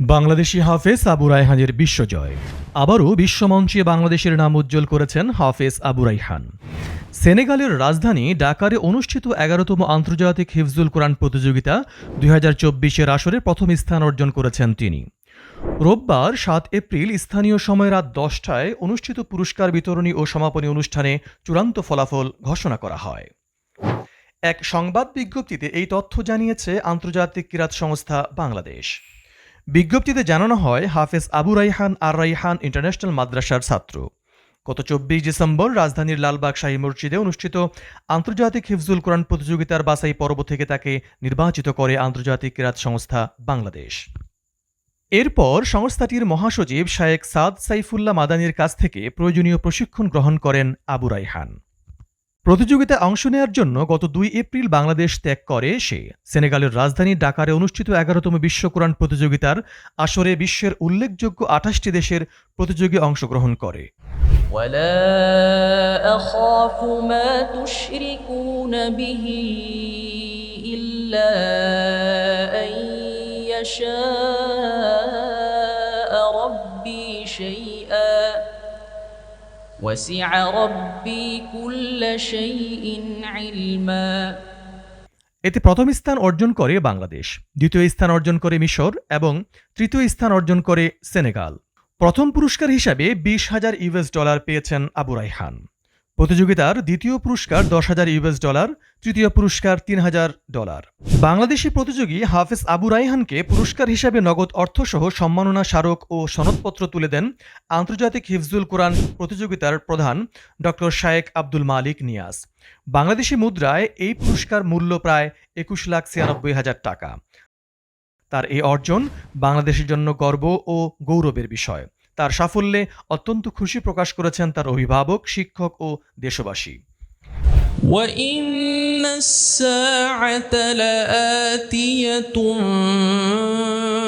বাংলাদেশি হাফেজ আবু রায়হানের বিশ্বজয়। আবারও বিশ্বমঞ্চে বাংলাদেশের নাম উজ্জ্বল করেছেন হাফেজ আবু রাইহান সেনেগালের রাজধানী ডাকারে অনুষ্ঠিত এগারোতম আন্তর্জাতিক হিফজুল কোরআন প্রতিযোগিতা দুই হাজার চব্বিশের আসরে প্রথম স্থান অর্জন করেছেন তিনি। রোববার সাত এপ্রিল স্থানীয় সময় রাত দশটায় অনুষ্ঠিত পুরস্কার বিতরণী ও সমাপনী অনুষ্ঠানে চূড়ান্ত ফলাফল ঘোষণা করা হয়। এক সংবাদ বিজ্ঞপ্তিতে এই তথ্য জানিয়েছে আন্তর্জাতিক কিরাত সংস্থা বাংলাদেশ। বিজ্ঞপ্তিতে জানানো হয়, হাফেজ আবু রাইহান আর রাইহান ইন্টারন্যাশনাল মাদ্রাসার ছাত্র। গত চব্বিশ ডিসেম্বর রাজধানীর লালবাগ শাহী মসজিদে অনুষ্ঠিত আন্তর্জাতিক হিফজুল কোরআন প্রতিযোগিতার বাছাই পর্ব থেকে তাকে নির্বাচিত করে আন্তর্জাতিক কিরাত সংস্থা বাংলাদেশ। এরপর সংস্থাটির মহাসচিব শায়েক সাদ সাইফুল্লাহ মাদানির কাছ থেকে প্রয়োজনীয় প্রশিক্ষণ গ্রহণ করেন আবু রাইহান। প্রতিযোগিতায় অংশ নেয়ার জন্য গত দুই এপ্রিল বাংলাদেশ ত্যাগ করে এসে সেনেগালের রাজধানী ডাকারে অনুষ্ঠিত এগারোতম বিশ্ব কোরআন প্রতিযোগিতার আসরে বিশ্বের উল্লেখযোগ্য আঠাশটি দেশের প্রতিযোগী অংশগ্রহণ করে। ইল্লা وسع ربي كل شيء علما এতে প্রথম স্থান অর্জন করে বাংলাদেশ দ্বিতীয় স্থান অর্জন করে মিশর এবং তৃতীয় স্থান অর্জন করে সেনেগাল প্রথম পুরস্কার হিসাবে বিশ হাজার ইউএস ডলার পেয়েছেন আবু রাইহান প্রতিযোগিতার দ্বিতীয় পুরস্কার দশ হাজার ইউএস ডলার, তৃতীয় পুরস্কার তিন হাজার ডলার। বাংলাদেশি প্রতিযোগী হাফেজ আবু রাইহানকে পুরস্কার হিসাবে নগদ অর্থসহ সম্মাননা স্মারক ও সনদপত্র তুলে দেন আন্তর্জাতিক হিফজুল কোরআন প্রতিযোগিতার প্রধান ডক্টর শায়েক আব্দুল মালিক নিয়াজ। বাংলাদেশি মুদ্রায় এই পুরস্কার মূল্য প্রায় একুশ লাখ ছিয়ানব্বই হাজার টাকা। তার এই অর্জন বাংলাদেশের জন্য গর্ব ও গৌরবের বিষয়। তার সাফল্যে অত্যন্ত খুশি প্রকাশ করেছেন তার অভিভাবক শিক্ষক ও দেশবাসী وإن الساعة لآتية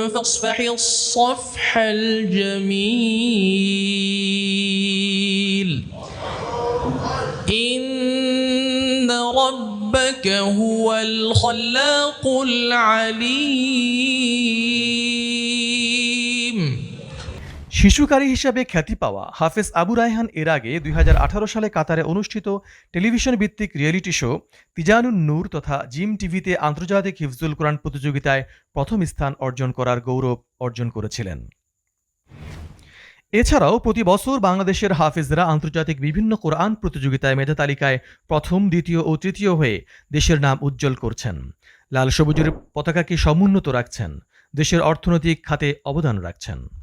فاصفح الصفح الجميل إن ربك هو الخلاق العليم শিশুকারী হিসাবে খ্যাতি পাওয়া হাফেজ আবু রায়হান এর আগে দুই হাজার আঠারো সালে কাতারে অনুষ্ঠিত টেলিভিশন ভিত্তিক রিয়েলিটি শো তিজানুন নূর তথা জিম টিভিতে আন্তর্জাতিক হিফজুল কোরআন প্রতিযোগিতায় প্রথম স্থান অর্জন করার গৌরব অর্জন করেছিলেন। এছাড়াও প্রতি বছর বাংলাদেশের হাফেজরা আন্তর্জাতিক বিভিন্ন কোরআন প্রতিযোগিতায় মেধা তালিকায় প্রথম, দ্বিতীয় ও তৃতীয় হয়ে দেশের নাম উজ্জ্বল করছেন। লাল সবুজের পতাকাকে সমুন্নত রাখছেন। দেশের অর্থনৈতিক খাতে অবদান রাখছেন।